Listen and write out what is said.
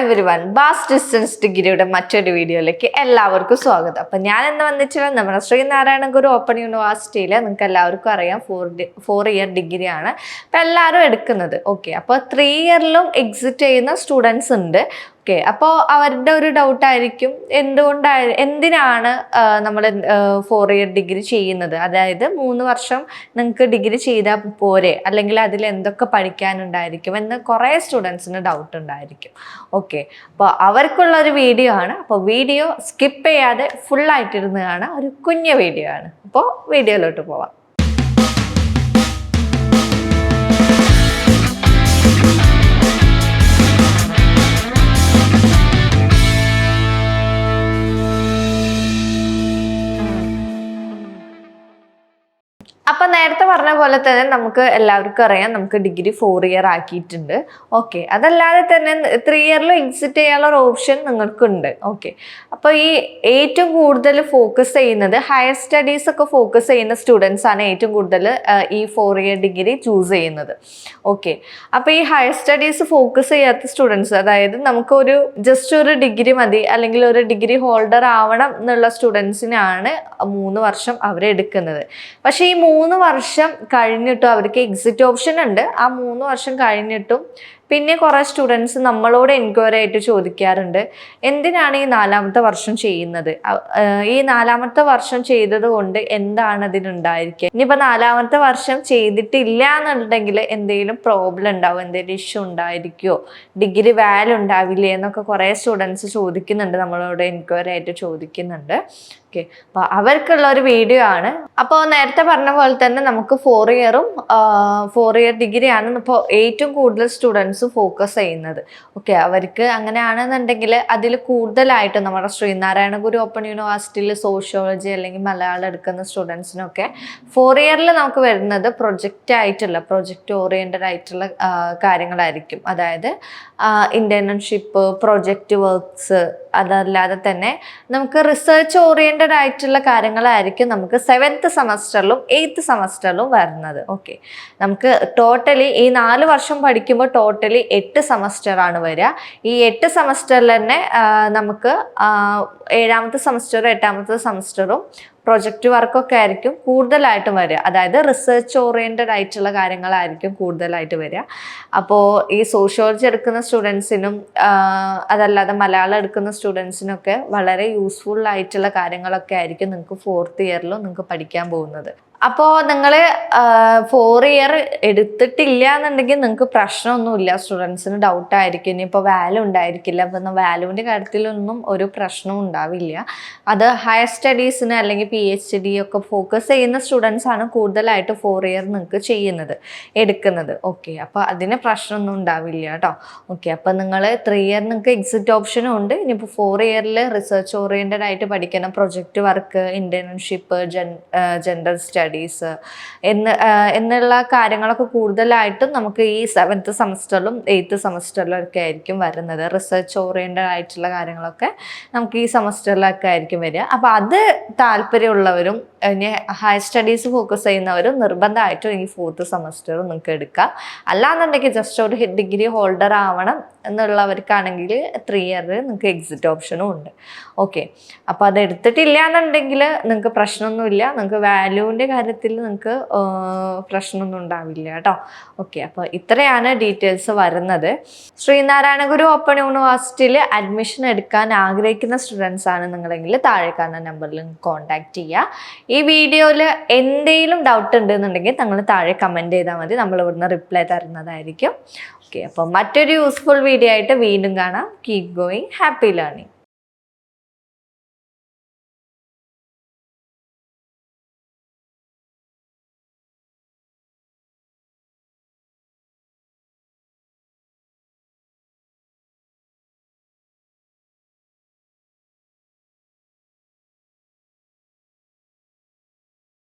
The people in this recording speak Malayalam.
everyone ബാസ് ഡിസ്റ്റൻസ് ഡിഗ്രിയുടെ മറ്റൊരു വീഡിയോയിലേക്ക് എല്ലാവർക്കും സ്വാഗതം. അപ്പം ഞാൻ എന്ന് വന്നിട്ടുള്ളത് നമ്മുടെ ശ്രീനാരായണ ഗുരു ഓപ്പൺ യൂണിവേഴ്സിറ്റിയിൽ നിങ്ങൾക്ക് എല്ലാവർക്കും അറിയാം ഫോർ ഫോർ ഇയർ ഡിഗ്രിയാണ് അപ്പം എല്ലാവരും എടുക്കുന്നത്. ഓക്കെ അപ്പോൾ ത്രീ ഇയറിലും എക്സിറ്റ് ചെയ്യുന്ന സ്റ്റുഡൻസ് ഉണ്ട്. ഓക്കെ. അപ്പോൾ അവരുടെ ഒരു ഡൗട്ട് ആയിരിക്കും എന്തുകൊണ്ടായി എന്തിനാണ് നമ്മൾ ഫോർ ഇയർ ഡിഗ്രി ചെയ്യുന്നത്? അതായത് മൂന്ന് വർഷം നിങ്ങൾക്ക് ഡിഗ്രി ചെയ്താൽ പോരെ അല്ലെങ്കിൽ അതിൽ എന്തൊക്കെ പഠിക്കാനുണ്ടായിരിക്കും എന്ന് കുറേ സ്റ്റുഡൻസിന് ഡൗട്ട് ഉണ്ടായിരിക്കും. ഓക്കെ. അപ്പോൾ അവർക്കുള്ള ഒരു വീഡിയോ ആണ്. അപ്പോൾ വീഡിയോ സ്കിപ്പ് ചെയ്യാതെ ഫുള്ളായിട്ടിരുന്ന് കാണാൻ ഒരു കുഞ്ഞ വീഡിയോ ആണ്. അപ്പോൾ വീഡിയോയിലോട്ട് പോവാം. നേരത്തെ പറഞ്ഞ പോലെ തന്നെ നമുക്ക് എല്ലാവർക്കും അറിയാം നമുക്ക് ഡിഗ്രി ഫോർ ഇയർ ആക്കിയിട്ടുണ്ട്. ഓക്കെ അതല്ലാതെ തന്നെ ത്രീ ഇയറിൽ എക്സിറ്റ് ചെയ്യാനുള്ള ഒരു ഓപ്ഷൻ നിങ്ങൾക്കുണ്ട്. ഓക്കെ അപ്പോൾ ഈ ഏറ്റവും കൂടുതൽ ഫോക്കസ് ചെയ്യുന്നത് ഹയർ സ്റ്റഡീസ് ഒക്കെ ഫോക്കസ് ചെയ്യുന്ന സ്റ്റുഡൻസ് ആണ് ഏറ്റവും കൂടുതൽ ഈ ഫോർ ഇയർ ഡിഗ്രി ചൂസ് ചെയ്യുന്നത്. ഓക്കെ അപ്പോൾ ഈ ഹയർ സ്റ്റഡീസ് ഫോക്കസ് ചെയ്യാത്ത സ്റ്റുഡൻസ് അതായത് നമുക്കൊരു ജസ്റ്റ് ഒരു ഡിഗ്രി മതി അല്ലെങ്കിൽ ഒരു ഡിഗ്രി ഹോൾഡർ ആവണം എന്നുള്ള സ്റ്റുഡൻസിനാണ് മൂന്ന് വർഷം അവരെടുക്കുന്നത് പക്ഷേ ഈ മൂന്ന് വർഷം കഴിഞ്ഞിട്ടും അവർക്ക് എക്സിറ്റ് ഓപ്ഷൻ ഉണ്ട്. ആ മൂന്ന് വർഷം കഴിഞ്ഞിട്ടും പിന്നെ കുറേ സ്റ്റുഡൻസ് നമ്മളോട് എൻക്വയറി ആയിട്ട് ചോദിക്കാറുണ്ട്. എന്തിനാണ് ഈ നാലാമത്തെ വർഷം ചെയ്യുന്നത്? ഈ നാലാമത്തെ വർഷം ചെയ്തത് കൊണ്ട് എന്താണ് അതിനുണ്ടായിരിക്കുക ഇനിയിപ്പോൾ നാലാമത്തെ വർഷം ചെയ്തിട്ടില്ല എന്നുണ്ടെങ്കിൽ എന്തെങ്കിലും പ്രോബ്ലം ഉണ്ടാവും എന്തെങ്കിലും ഇഷ്യൂ ഉണ്ടായിരിക്കുമോ ഡിഗ്രി വാല്യൂ ഉണ്ടാവില്ലേ എന്നൊക്കെ കുറേ സ്റ്റുഡൻസ് ചോദിക്കുന്നുണ്ട് നമ്മളോട് എൻക്വയറി ആയിട്ട് ചോദിക്കുന്നുണ്ട്. ഓക്കെ. അപ്പോൾ അവർക്കുള്ള ഒരു വീഡിയോ ആണ്. അപ്പോൾ നേരത്തെ പറഞ്ഞ പോലെ തന്നെ നമുക്ക് ഫോർ ഇയറും ഫോർ ഇയർ ഡിഗ്രിയാണ് ഇപ്പോൾ ഏറ്റവും കൂടുതൽ സ്റ്റുഡൻസ് ഫോക്കസ് ചെയ്യുന്നത്. ഓക്കെ അവർക്ക് അങ്ങനെയാണെന്നുണ്ടെങ്കിൽ അതിൽ കൂടുതലായിട്ട് നമ്മുടെ ശ്രീനാരായണ ഗുരു ഓപ്പൺ യൂണിവേഴ്സിറ്റിയിൽ സോഷ്യോളജി അല്ലെങ്കിൽ മലയാളം എടുക്കുന്ന സ്റ്റുഡൻസിനൊക്കെ ഫോർ ഇയറിൽ നമുക്ക് വരുന്നത് പ്രൊജക്റ്റ് ആയിട്ടുള്ള പ്രൊജക്റ്റ് ഓറിയന്റഡ് ആയിട്ടുള്ള കാര്യങ്ങളായിരിക്കും. അതായത് ഇന്റേൺഷിപ്പ് പ്രൊജക്റ്റ് വർക്ക്സ് അതല്ലാതെ തന്നെ നമുക്ക് റിസർച്ച് ഓറിയന്റഡ് ആയിട്ടുള്ള കാര്യങ്ങളായിരിക്കും നമുക്ക് സെവൻത്ത് സെമസ്റ്ററിലും എയ്ത്ത് സെമസ്റ്ററിലും വരുന്നത്. ഓക്കെ നമുക്ക് ടോട്ടലി ഈ നാല് വർഷം പഠിക്കുമ്പോൾ ടോട്ടലി എട്ട് സെമസ്റ്ററാണ് വരിക. ഈ എട്ട് സെമസ്റ്ററിൽ തന്നെ നമുക്ക് ഏഴാമത്തെ സെമസ്റ്ററും എട്ടാമത്തെ സെമസ്റ്ററും പ്രൊജക്റ്റ് വർക്കൊക്കെ ആയിരിക്കും കൂടുതലായിട്ടും വരിക. അതായത് റിസർച്ച് ഓറിയന്റഡ് ആയിട്ടുള്ള കാര്യങ്ങളായിരിക്കും കൂടുതലായിട്ട് വരിക. അപ്പോൾ ഈ സോഷ്യോളജി എടുക്കുന്ന സ്റ്റുഡൻസിനും അതല്ലാതെ മലയാളം എടുക്കുന്ന സ്റ്റുഡൻസിനൊക്കെ വളരെ യൂസ്ഫുൾ ആയിട്ടുള്ള കാര്യങ്ങളൊക്കെ ആയിരിക്കും നിങ്ങൾക്ക് ഫോർത്ത് ഇയറിലും നിങ്ങൾക്ക് പഠിക്കാൻ പോകുന്നത്. അപ്പോൾ നിങ്ങൾ ഫോർ ഇയർ എടുത്തിട്ടില്ല എന്നുണ്ടെങ്കിൽ നിങ്ങൾക്ക് പ്രശ്നമൊന്നുമില്ല. സ്റ്റുഡൻസിന് ഡൗട്ട് ആയിരിക്കും ഇനിയിപ്പോൾ വാല്യൂ ഉണ്ടായിരിക്കില്ല. അപ്പം വാല്യൂവിന്റെ കാര്യത്തിലൊന്നും ഒരു പ്രശ്നവും ഉണ്ടാവില്ല. അത് ഹയർ സ്റ്റഡീസിന് അല്ലെങ്കിൽ പി എച്ച് ഡി ഒക്കെ ഫോക്കസ് ചെയ്യുന്ന സ്റ്റുഡൻസ് ആണ് കൂടുതലായിട്ട് ഫോർ ഇയർ നിങ്ങൾക്ക് ചെയ്യുന്നത് എടുക്കുന്നത്. ഓക്കെ അപ്പോൾ അതിന് പ്രശ്നമൊന്നും ഉണ്ടാവില്ല കേട്ടോ. ഓക്കെ അപ്പോൾ നിങ്ങൾ ത്രീ ഇയർ നിങ്ങൾക്ക് എക്സിറ്റ് ഓപ്ഷനും ഉണ്ട്. ഇനിയിപ്പോൾ ഫോർ ഇയറിൽ റിസർച്ച് ഓറിയന്റഡ് ആയിട്ട് പഠിക്കണം. Project work internship gen gender studies എന്ന് എന്നുള്ള കാര്യങ്ങളൊക്കെ കൂടുതലായിട്ടും നമുക്ക് ഈ സെവൻത്ത് സെമസ്റ്ററിലും എയ്ത്ത് സെമസ്റ്ററിലും ഒക്കെ ആയിരിക്കും വരുന്നത്. റിസർച്ച് ഓറിയന്റഡ് ആയിട്ടുള്ള കാര്യങ്ങളൊക്കെ നമുക്ക് ഈ സെമസ്റ്ററിലൊക്കെ ആയിരിക്കും വരിക. അപ്പോൾ അത് താല്പര്യമുള്ളവരും ഇനി ഹയർ സ്റ്റഡീസ് ഫോക്കസ് ചെയ്യുന്നവരും നിർബന്ധമായിട്ടും ഈ ഫോർത്ത് സെമസ്റ്റർ നിങ്ങൾക്ക് എടുക്കാം. അല്ലാന്നുണ്ടെങ്കിൽ ജസ്റ്റ് ഒരു ഡിഗ്രി ഹോൾഡർ ആവണം എന്നുള്ളവർക്കാണെങ്കിൽ ത്രീ ഇയർ നിങ്ങൾക്ക് എക്സിറ്റ് ഓപ്ഷനും ഉണ്ട്. ഓക്കെ അപ്പോൾ അത് എടുത്തിട്ടില്ല എന്നുണ്ടെങ്കിൽ നിങ്ങൾക്ക് പ്രശ്നമൊന്നുമില്ല. നിങ്ങൾക്ക് വാല്യൂവിന്റെ കാര്യത്തിൽ നിങ്ങൾക്ക് പ്രശ്നമൊന്നും ഉണ്ടാവില്ല കേട്ടോ. ഓക്കെ അപ്പോൾ ഇത്രയാണ് ഡീറ്റെയിൽസ് വരുന്നത്. ശ്രീനാരായണ ഗുരു ഓപ്പൺ യൂണിവേഴ്സിറ്റിയിൽ അഡ്മിഷൻ എടുക്കാൻ ആഗ്രഹിക്കുന്ന സ്റ്റുഡൻസ് ആണ് നിങ്ങളെങ്കിൽ താഴെ കാണുന്ന നമ്പറിൽ കോൺടാക്ട് ചെയ്യുക. ഈ വീഡിയോയിൽ എന്തെങ്കിലും ഡൗട്ട് ഉണ്ടെന്നുണ്ടെങ്കിൽ നിങ്ങൾ താഴെ കമന്റ് ചെയ്താൽ മതി. നമ്മൾ ഇവിടുന്ന് റിപ്ലൈ തരുന്നതായിരിക്കും. ഓക്കെ അപ്പോൾ മറ്റൊരു യൂസ്ഫുൾ വീഡിയോ ആയിട്ട് വീണ്ടും കാണാം. Keep going happy learning